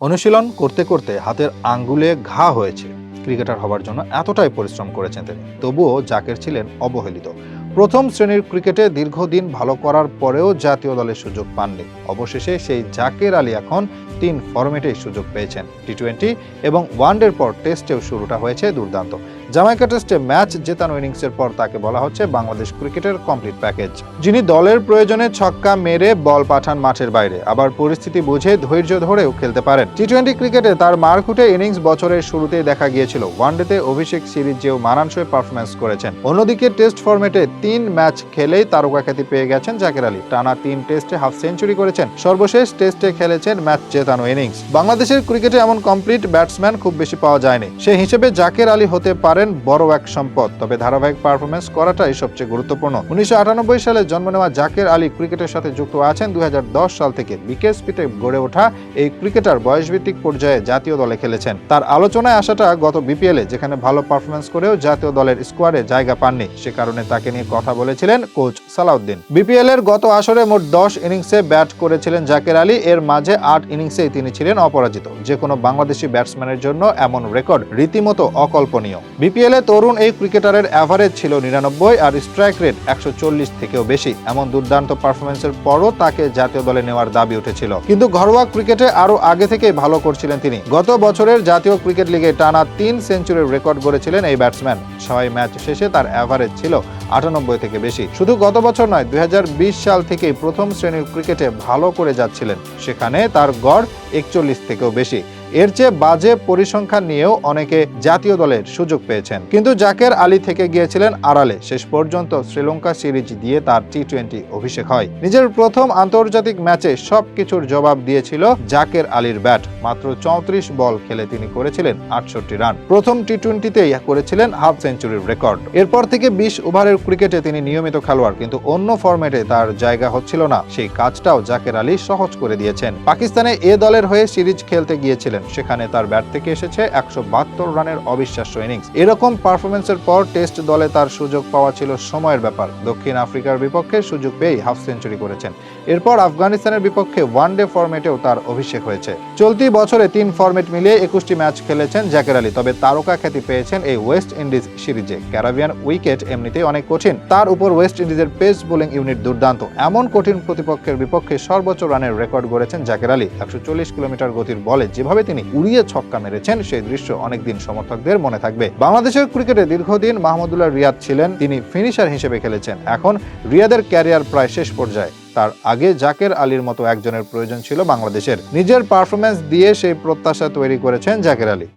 অনুশীলন করতে করতে হাতের আঙ্গুলে ঘা হয়েছে। ক্রিকেটার হবার জন্য এতটাই পরিশ্রম করেছেন তিনি। তবুও জাকের ছিলেন অবহেলিত। প্রথম শ্রেণির ক্রিকেটে দীর্ঘদিন ভালো করার পরেও জাতীয় দলের সুযোগ পাননি। অবশেষে সেই জাকের আলী এখন তিন ফরম্যাটেই সুযোগ পেয়েছেন টি টোয়েন্টি এবং ওয়ানডের পর টেস্টেও শুরুটা হয়েছে দুর্দান্ত। জামাইকা টেস্টে ম্যাচ জেতানো ইনিংসের পর তাকে বলা হচ্ছে বাংলাদেশ ক্রিকেটের কমপ্লিট প্যাকেজ। যিনি দলের প্রয়োজনে ছক্কা মেরে বল পাঠান মাঠের বাইরে, আবার পরিস্থিতি বুঝে ধৈর্য ধরেও খেলতে পারেন। টি টোয়েন্টি ক্রিকেটে তার মারকুটে ইনিংস বছরের শুরুতেই দেখা গিয়েছিল। ওয়ানডেতে অভিষেক সিরিজ যেও মানানসই পারফরমেন্স করেছেন। অন্যদিকে টেস্ট ফরম্যাটে তিন ম্যাচ খেলেই তারকা খ্যাতি পেয়ে গেছেন জাকের আলী। টানা তিন টেস্টে হাফ সেঞ্চুরি করেছেন। সর্বশেষ টেস্টে খেলেছেন ম্যাচ জেতানো ইনিংস। বাংলাদেশের ক্রিকেটে এমন কমপ্লিট ব্যাটসম্যান খুব বেশি পাওয়া যায়নি। সে হিসেবে জাকের আলী হতে পারেন বড় এক সম্পদ। তবে ধারাবাহিক পারফরমেন্স করাটাই সবচেয়ে গুরুত্বপূর্ণ। উনিশশো আটানব্বই সালে জন্ম নেওয়া জাকের আলী ক্রিকেটের সাথে যুক্ত আছেন দু হাজার দশ সাল থেকে। বিকেএসপিতে গড়ে ওঠা এই ক্রিকেটার বয়সভিত্তিক পর্যায়ে জাতীয় দলে খেলেছেন। তার আলোচনায় আসাটা গত বিপিএলে, যেখানে ভালো পারফরমেন্স করেও জাতীয় দলের স্কোয়াডে জায়গা পাননি। সে কারণে তাকে নিয়ে কথা বলেছিলেন কোচ সালাউদ্দিন। বিপিএল এর গত আসরে মোট দশ ইনিংসে ব্যাট করেছিলেন জাকের আলী। এর মাঝে আট ইনিংসেই তিনি ছিলেন অপরাজিত। যে কোনো বাংলাদেশি ব্যাটসম্যানের জন্য এমন রেকর্ড রীতিমতো অকল্পনীয়। বিপিএল এ তরুণ এই ক্রিকেটারের অ্যাভারেজ ছিল নিরানব্বই আর স্ট্রাইক রেট একশো চল্লিশ থেকেও বেশি। এমন দুর্দান্ত পারফরমেন্সের পরও তাকে জাতীয় দলে নেওয়ার দাবি উঠেছিল। কিন্তু ঘরোয়া ক্রিকেটে আরও আগে থেকেই ভালো করছিলেন তিনি। গত বছরের জাতীয় ক্রিকেট লিগে টানা তিন সেঞ্চুরির রেকর্ড গড়েছিলেন এই ব্যাটসম্যান ছয় ম্যাচ শেষে তার অ্যাভারেজ ছিল আটানব্বই থেকে বেশি। শুধু গত বছর নয়, দুই সাল থেকেই প্রথম শ্রেণির ক্রিকেটে ভালো করে যাচ্ছিলেন। সেখানে তার গড় একচল্লিশ থেকেও বেশি। এর চেয়ে বাজে পরিসংখ্যান নিয়েও অনেকে জাতীয় দলের সুযোগ পেয়েছেন। কিন্তু জাকের আলী থেকে গিয়েছিলেন আড়ালে। শেষ পর্যন্ত শ্রীলঙ্কা সিরিজ দিয়ে তার টি টোয়েন্টি অভিষেক হয়। নিজের প্রথম আন্তর্জাতিক ম্যাচে সবকিছুর জবাব দিয়েছিল জাকের আলীর ব্যাট। মাত্র চৌত্রিশ বল খেলে তিনি করেছিলেন আটষট্টি রান। প্রথম টি টোয়েন্টিতেই করেছিলেন হাফ সেঞ্চুরির রেকর্ড। এরপর থেকে বিশ ওভারের ক্রিকেটে তিনি নিয়মিত খেলোয়াড়, কিন্তু অন্য ফরম্যাটে তার জায়গা হচ্ছিল না। সেই কাজটাও জাকের আলী সহজ করে দিয়েছেন। পাকিস্তানে এ দলের হয়ে সিরিজ খেলতে গিয়েছিলেন সেখানে তার ব্যাট থেকে এসেছে একশো বাহাত্তর রানের অবিশ্বাস্য ইনিংস। এরকম পারফরমেন্সের পর টেস্ট দলে তার সুযোগ পাওয়া ছিল সময়ের ব্যাপার। দক্ষিণ আফ্রিকার বিপক্ষে সুযোগ পেয়েই হাফ সেঞ্চুরি করেছেন। এরপর আফগানিস্তানের বিপক্ষে ওয়ানডে ফরম্যাটেও তার অভিষেক হয়েছে। চলতি বছরে তিন ফরম্যাট মিলিয়ে একুশটি ম্যাচ খেলেছেন জাকের আলী। তবে তারকা খ্যাতি পেয়েছেন এই ওয়েস্ট ইন্ডিজ সিরিজে। ক্যারাবিয়ান উইকেট এমনিতেই অনেক কঠিন। তার উপর ওয়েস্ট ইন্ডিজের পেস বোলিং ইউনিট দুর্দান্ত। এমন কঠিন প্রতিপক্ষের বিপক্ষে সর্বোচ্চ রানের রেকর্ড গড়েছেন জাকের আলী। একশো চল্লিশ কিলোমিটার গতির বলে যেভাবে তিনি উড়িয়ে ছক্কা মেরেছেন, সেই দৃশ্য অনেকদিন সমর্থকদের মনে থাকবে। বাংলাদেশের ক্রিকেটে দীর্ঘদিন মাহমুদুল্লাহ রিয়াদ ছিলেন, তিনি ফিনিশার হিসেবে খেলেছেন। এখন রিয়াদের ক্যারিয়ার প্রায় শেষ পর্যায়ে। তার আগে জাকের আলীর মতো একজনের প্রয়োজন ছিল বাংলাদেশের। নিজের পারফরমেন্স দিয়ে সেই প্রত্যাশা তৈরি করেছেন জাকের আলী।